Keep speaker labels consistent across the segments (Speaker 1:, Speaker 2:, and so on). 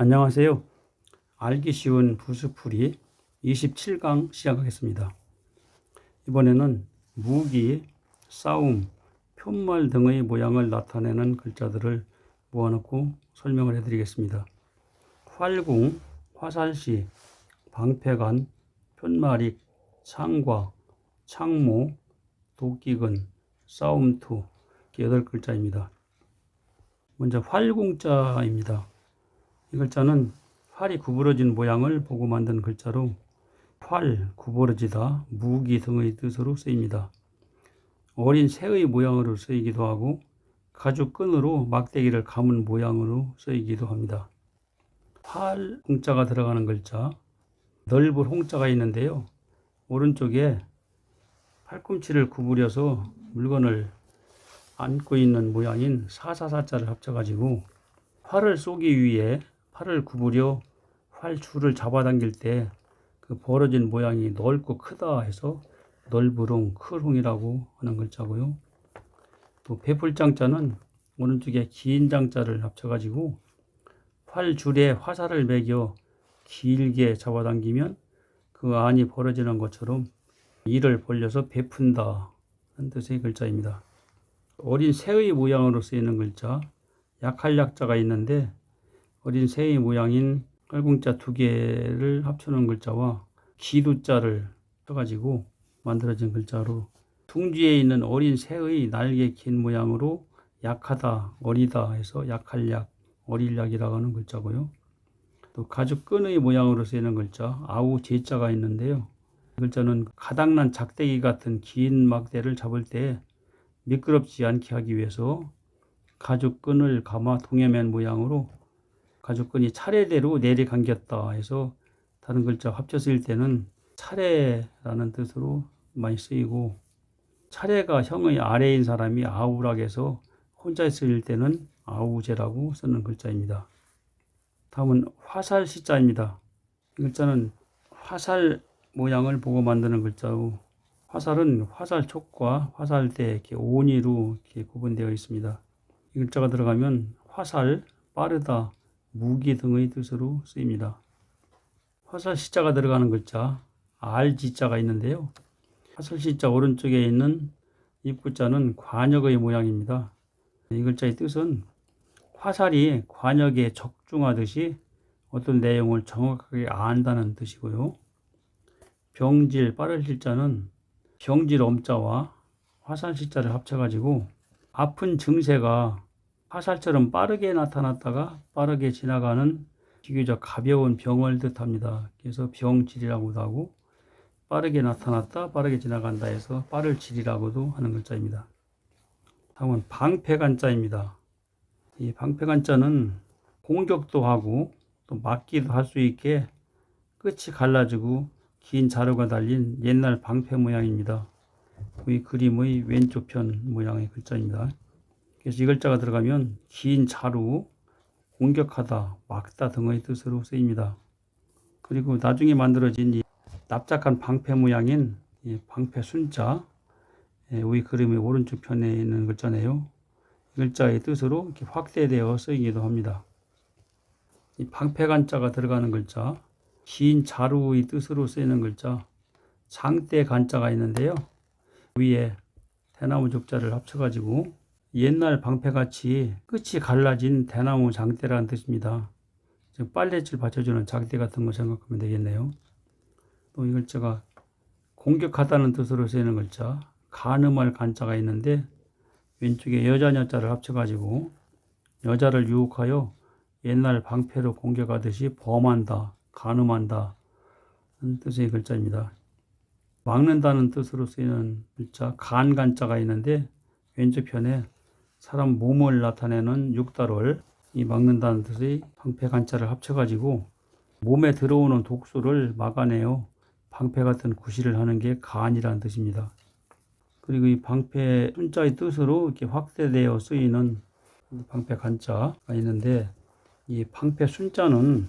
Speaker 1: 안녕하세요. 알기 쉬운 부수풀이 27강 시작하겠습니다. 이번에는 무기, 싸움, 편말 등의 모양을 나타내는 글자들을 모아놓고 설명을 해드리겠습니다. 활궁, 화살시, 방패관, 편마릭, 창과, 창모, 도끼근, 싸움투 여덟 글자입니다. 먼저 활궁자입니다. 이 글자는 활이 구부러진 모양을 보고 만든 글자로 활, 구부러지다, 무기 등의 뜻으로 쓰입니다. 어린 새의 모양으로 쓰이기도 하고 가죽 끈으로 막대기를 감은 모양으로 쓰이기도 합니다. 활 홍자가 들어가는 글자, 넓은 홍자가 있는데요. 오른쪽에 팔꿈치를 구부려서 물건을 안고 있는 모양인 사사사자를 합쳐가지고 활을 쏘기 위해 팔을 구부려 활줄을 잡아당길 때 그 벌어진 모양이 넓고 크다 해서 넓으롱, 크롱이라고 하는 글자고요. 또 배풀장자는 오른쪽에 긴 장자를 합쳐가지고 활줄에 화살을 매겨 길게 잡아당기면 그 안이 벌어지는 것처럼 이를 벌려서 베푼다 하는 뜻의 글자입니다. 어린 새의 모양으로 쓰이는 글자 약할 약자가 있는데 어린 새의 모양인 깔궁자 두 개를 합쳐놓은 글자와 기두자를 써가지고 만들어진 글자로 둥지에 있는 어린 새의 날개 긴 모양으로 약하다, 어리다 해서 약할 약, 어릴 약이라고 하는 글자고요. 또 가죽 끈의 모양으로 쓰이는 글자 아우 제자가 있는데요. 이 글자는 가닥난 작대기 같은 긴 막대를 잡을 때 미끄럽지 않게 하기 위해서 가죽 끈을 감아 동해면 모양으로 가죽끈이 차례대로 내리 감겼다 해서 다른 글자 합쳐 쓰일 때는 차례라는 뜻으로 많이 쓰이고 차례가 형의 아래인 사람이 아우라고 해서 혼자 쓰일 때는 아우제라고 쓰는 글자입니다. 다음은 화살 시자입니다. 이 글자는 화살 모양을 보고 만드는 글자로 화살은 화살촉과 화살대 이렇게 온이로 이렇게 구분되어 있습니다. 이 글자가 들어가면 화살, 빠르다, 무기 등의 뜻으로 쓰입니다. 화살 시자가 들어가는 글자 알지자가 있는데요. 화살 시자 오른쪽에 있는 입구자는 관역의 모양입니다. 이 글자의 뜻은 화살이 관역에 적중하듯이 어떤 내용을 정확하게 안다는 뜻이고요. 병질 빠를 실자는 병질 엄자와 화살 시자를 합쳐가지고 아픈 증세가 화살처럼 빠르게 나타났다가 빠르게 지나가는 비교적 가벼운 병을 뜻합니다. 그래서 병질이라고도 하고 빠르게 나타났다 빠르게 지나간다 해서 빠를 질이라고도 하는 글자입니다. 다음은 방패간자입니다. 이 방패간자는 공격도 하고 또 막기도 할 수 있게 끝이 갈라지고 긴 자루가 달린 옛날 방패 모양입니다. 이 그림의 왼쪽 편 모양의 글자입니다. 그래서 이 글자가 들어가면 긴 자루, 공격하다, 막다 등의 뜻으로 쓰입니다. 그리고 나중에 만들어진 이 납작한 방패 모양인 이 방패 순자, 우리 그림의 오른쪽 편에 있는 글자네요. 이 글자의 뜻으로 이렇게 확대되어 쓰이기도 합니다. 이 방패간자가 들어가는 글자, 긴 자루의 뜻으로 쓰이는 글자, 장대 간자가 있는데요. 위에 대나무 족자를 합쳐가지고 옛날 방패같이 끝이 갈라진 대나무 장대라는 뜻입니다. 즉 빨래질 받쳐주는 장대 같은 거 생각하면 되겠네요. 또 이 글자가 공격하다는 뜻으로 쓰이는 글자 가늠할 간자가 있는데 왼쪽에 여자 여자를 합쳐가지고 여자를 유혹하여 옛날 방패로 공격하듯이 범한다, 가늠한다 는 뜻의 글자입니다. 막는다는 뜻으로 쓰이는 글자 간간자가 있는데 왼쪽 편에 사람 몸을 나타내는 육달을 이 막는다는 뜻의 방패 간자를 합쳐가지고 몸에 들어오는 독소를 막아내어 방패 같은 구실을 하는 게 간이라는 뜻입니다. 그리고 이 방패 순자의 뜻으로 이렇게 확대되어 쓰이는 방패 간자가 있는데 이 방패 순자는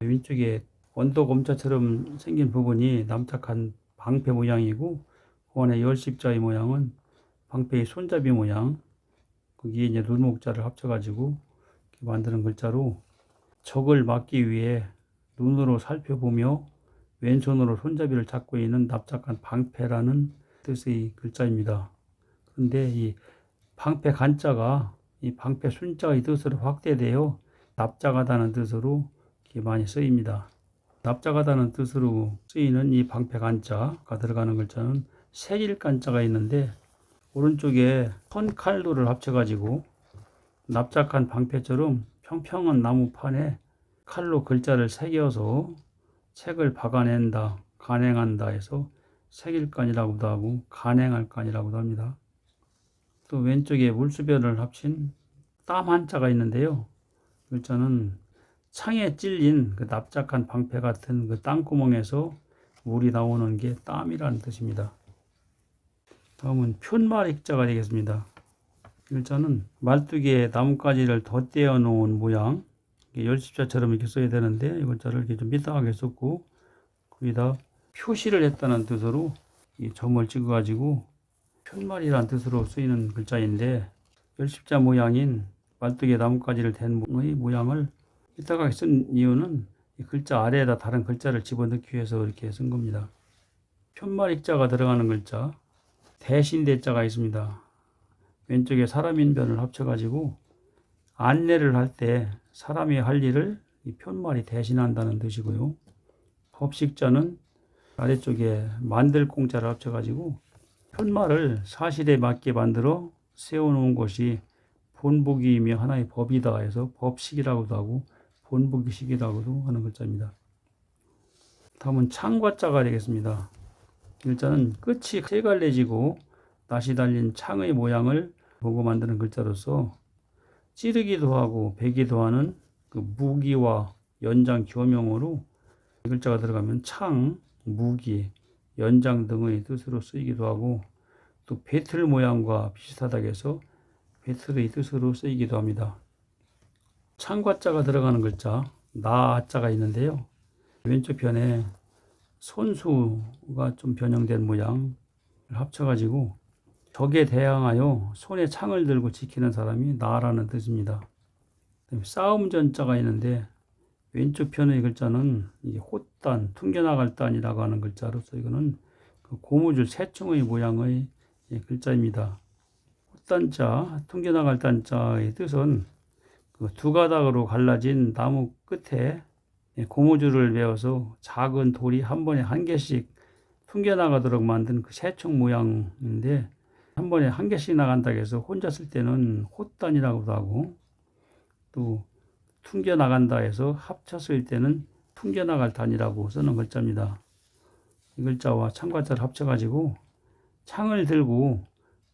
Speaker 1: 왼쪽에 원도 검자처럼 생긴 부분이 남착한 방패 모양이고 그 안에 열십자의 모양은 방패의 손잡이 모양 거기에 이제 눈목자를 합쳐가지고 만드는 글자로 적을 막기 위해 눈으로 살펴보며 왼손으로 손잡이를 잡고 있는 납작한 방패라는 뜻의 글자입니다. 그런데 이 방패 간자가 이 방패 순자의 뜻으로 확대되어 납작하다는 뜻으로 많이 쓰입니다. 납작하다는 뜻으로 쓰이는 이 방패 간자가 들어가는 글자는 색일 간자가 있는데 오른쪽에 선 칼도를 합쳐가지고 납작한 방패처럼 평평한 나무판에 칼로 글자를 새겨서 책을 박아낸다, 간행한다 해서 색일간이라고도 하고 간행할간이라고도 합니다. 또 왼쪽에 물수변을 합친 땀 한자가 있는데요. 글자는 창에 찔린 그 납작한 방패 같은 그 땅구멍에서 물이 나오는 게 땀이라는 뜻입니다. 다음은 편말익자가 되겠습니다. 글자는 말뚝에 나뭇가지를 덧대어 놓은 모양 열십자처럼 이렇게 써야 되는데 이 글자를 이렇게 좀 삐딱하게 썼고 거기다 표시를 했다는 뜻으로 이 점을 찍어 가지고 편말이라는 뜻으로 쓰이는 글자인데 열십자 모양인 말뚝에 나뭇가지를 댄 모양을 삐딱하게 쓴 이유는 이 글자 아래에다 다른 글자를 집어넣기 위해서 이렇게 쓴 겁니다. 편말익자가 들어가는 글자 대신 대자가 있습니다. 왼쪽에 사람인 변을 합쳐가지고 안내를 할 때 사람이 할 일을 이 편말이 대신한다는 뜻이고요. 법식자는 아래쪽에 만들 공자를 합쳐가지고 편말을 사실에 맞게 만들어 세워놓은 것이 본보기이며 하나의 법이다 해서 법식이라고도 하고 본보기식이라고도 하는 글자입니다. 다음은 창과자가 되겠습니다. 글자는 끝이 세 갈래지고 낯이 달린 창의 모양을 보고 만드는 글자로서 찌르기도 하고 베기도 하는 그 무기와 연장 교명으로 이 글자가 들어가면 창, 무기, 연장 등의 뜻으로 쓰이기도 하고 또 배틀 모양과 비슷하다고 해서 배틀의 뜻으로 쓰이기도 합니다. 창과자가 들어가는 글자 나자가 있는데요. 왼쪽 편에 손수가 좀 변형된 모양을 합쳐가지고 적에 대항하여 손에 창을 들고 지키는 사람이 나라는 뜻입니다. 싸움 전자가 있는데 왼쪽 편의 글자는 이게 호단, 퉁겨나갈 단이라고 하는 글자로서 이거는 그 고무줄 새총의 모양의 글자입니다. 호단자, 퉁겨나갈 단자의 뜻은 그 두 가닥으로 갈라진 나무 끝에 고무줄을 메어서 작은 돌이 한 번에 한 개씩 퉁겨나가도록 만든 그 새총 모양인데 한 번에 한 개씩 나간다고 해서 혼자 쓸 때는 호단이라고도 하고 또 퉁겨 나간다 해서 합쳐 쓸 때는 퉁겨 나갈 단이라고 쓰는 글자입니다. 이 글자와 창과자를 합쳐가지고 창을 들고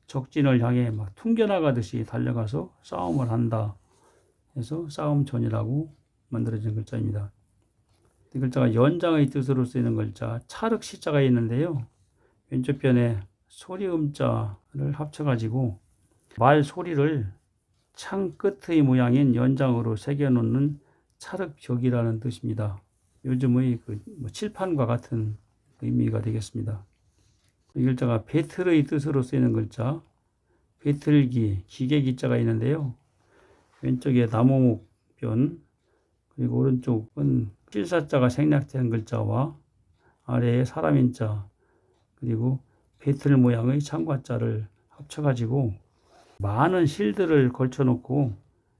Speaker 1: 적진을 향해 막 퉁겨 나가듯이 달려가서 싸움을 한다. 해서 싸움 전이라고 만들어진 글자입니다. 이 글자가 연장의 뜻으로 쓰이는 글자 차륵 시자가 있는데요. 왼쪽 편에 소리 음자를 합쳐가지고 말 소리를 창 끝의 모양인 연장으로 새겨놓는 찰흙벽이라는 뜻입니다. 요즘의 그뭐 칠판과 같은 의미가 되겠습니다. 이 글자가 배틀의 뜻으로 쓰이는 글자, 배틀기, 기계기자가 있는데요. 왼쪽에 나무목변, 그리고 오른쪽은 실사자가 생략된 글자와 아래에 사람인 자, 그리고 배틀 모양의 창과자를 합쳐가지고 많은 실들을 걸쳐놓고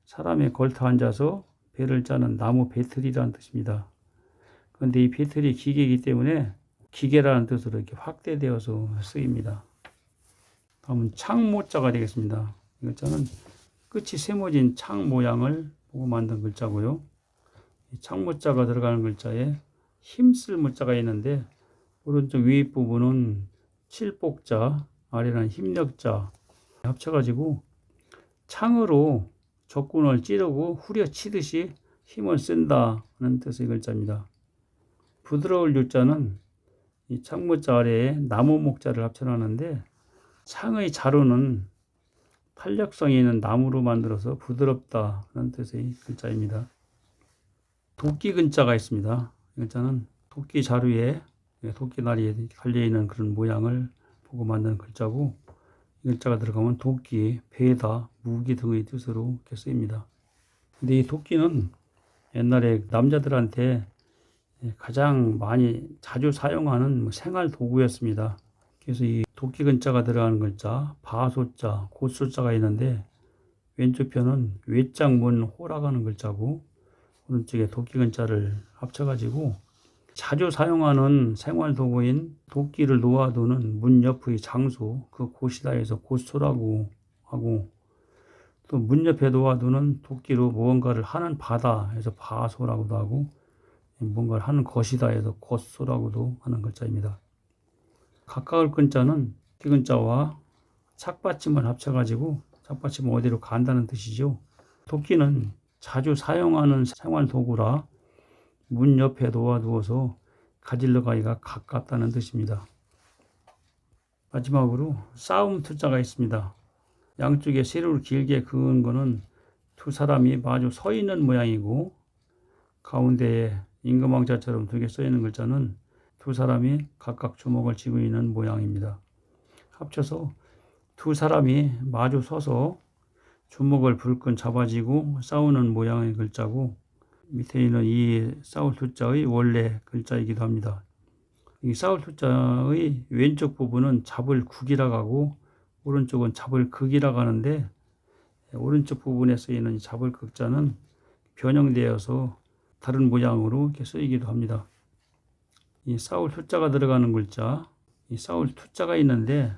Speaker 1: 사람이 걸터 앉아서 배를 짜는 나무 배틀이라는 뜻입니다. 그런데 이 배틀이 기계이기 때문에 기계라는 뜻으로 이렇게 확대되어서 쓰입니다. 다음은 창모자가 되겠습니다. 이 글자는 끝이 세모진 창 모양을 보고 만든 글자고요. 창모자가 들어가는 글자에 힘쓸 모자가 있는데 오른쪽 윗부분은 칠복자, 아래는 힘력자 합쳐가지고 창으로 적군을 찌르고 후려치듯이 힘을 쓴다는 뜻의 글자입니다. 부드러울 유자는 이 창모자 아래에 나무 목자를 합쳐놨는데 창의 자루는 탄력성이 있는 나무로 만들어서 부드럽다는 뜻의 글자입니다. 도끼 근자가 있습니다. 이 글자는 도끼 자루에 예, 도끼날이 갈려있는 그런 모양을 보고 만든 글자고 이 글자가 들어가면 도끼, 배다, 무기 등의 뜻으로 이렇게 쓰입니다. 근데 이 도끼는 옛날에 남자들한테 가장 많이 자주 사용하는 뭐 생활 도구였습니다. 그래서 이 도끼 근자가 들어가는 글자, 바소자, 곧소자가 있는데 왼쪽 편은 외장문 호라가는 글자고 오른쪽에 도끼 근자를 합쳐가지고 자주 사용하는 생활 도구인 도끼를 놓아두는 문 옆의 장소 그 곳이다 해서 곳소라고 하고 또 문 옆에 놓아두는 도끼로 무언가를 하는 바다 해서 바소라고도 하고 뭔가를 하는 것이다 해서 곳소라고도 하는 글자입니다. 가까울 근자는 기 근자와 착받침을 합쳐가지고 착받침은 어디로 간다는 뜻이죠. 도끼는 자주 사용하는 생활 도구라 문 옆에 놓아두어서 가질러 가기가 가깝다는 뜻입니다. 마지막으로 싸움 투자가 있습니다. 양쪽에 세로를 길게 그은 거는 두 사람이 마주 서 있는 모양이고 가운데에 임금왕자처럼 두 개 써 있는 글자는 두 사람이 각각 주먹을 쥐고 있는 모양입니다. 합쳐서 두 사람이 마주 서서 주먹을 불끈 잡아지고 싸우는 모양의 글자고 밑에 있는 이 싸울 투자의 원래 글자이기도 합니다. 이 싸울 투자의 왼쪽 부분은 잡을 국이라고 하고 오른쪽은 잡을 극이라고 하는데 오른쪽 부분에 쓰이는 잡을 극자는 변형되어서 다른 모양으로 이렇게 쓰이기도 합니다. 이 싸울 투자가 들어가는 글자, 이 싸울 투자가 있는데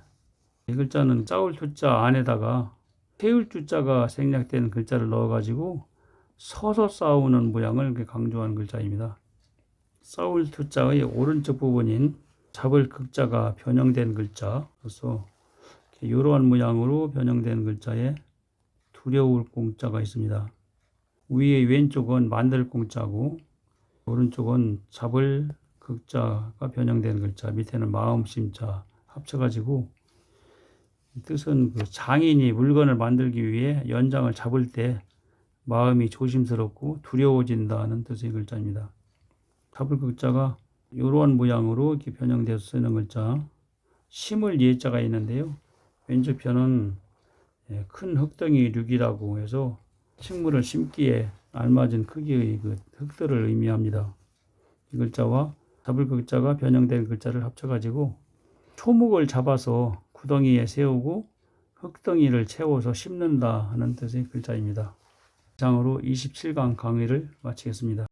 Speaker 1: 이 글자는 싸울 투자 안에다가 태울 투자가 생략된 글자를 넣어가지고 서서 싸우는 모양을 강조하는 글자입니다. 싸울 투자의 오른쪽 부분인 잡을 극자가 변형된 글자로서 이러한 모양으로 변형된 글자에 두려울 공자가 있습니다. 위의 왼쪽은 만들 공자고 오른쪽은 잡을 극자가 변형된 글자 밑에는 마음 심자 합쳐가지고 이 뜻은 그 장인이 물건을 만들기 위해 연장을 잡을 때 마음이 조심스럽고 두려워진다는 뜻의 글자입니다. 잡을 글자가 이러한 모양으로 이렇게 변형돼서 쓰는 글자 심을 예자가 있는데요. 왼쪽 편은 예, 큰 흙덩이 륙이라고 해서 식물을 심기에 알맞은 크기의 그 흙들을 의미합니다. 이 글자와 잡을 글자가 변형된 글자를 합쳐가지고 초목을 잡아서 구덩이에 세우고 흙덩이를 채워서 심는다 하는 뜻의 글자입니다. 이상으로 27강 강의를 마치겠습니다.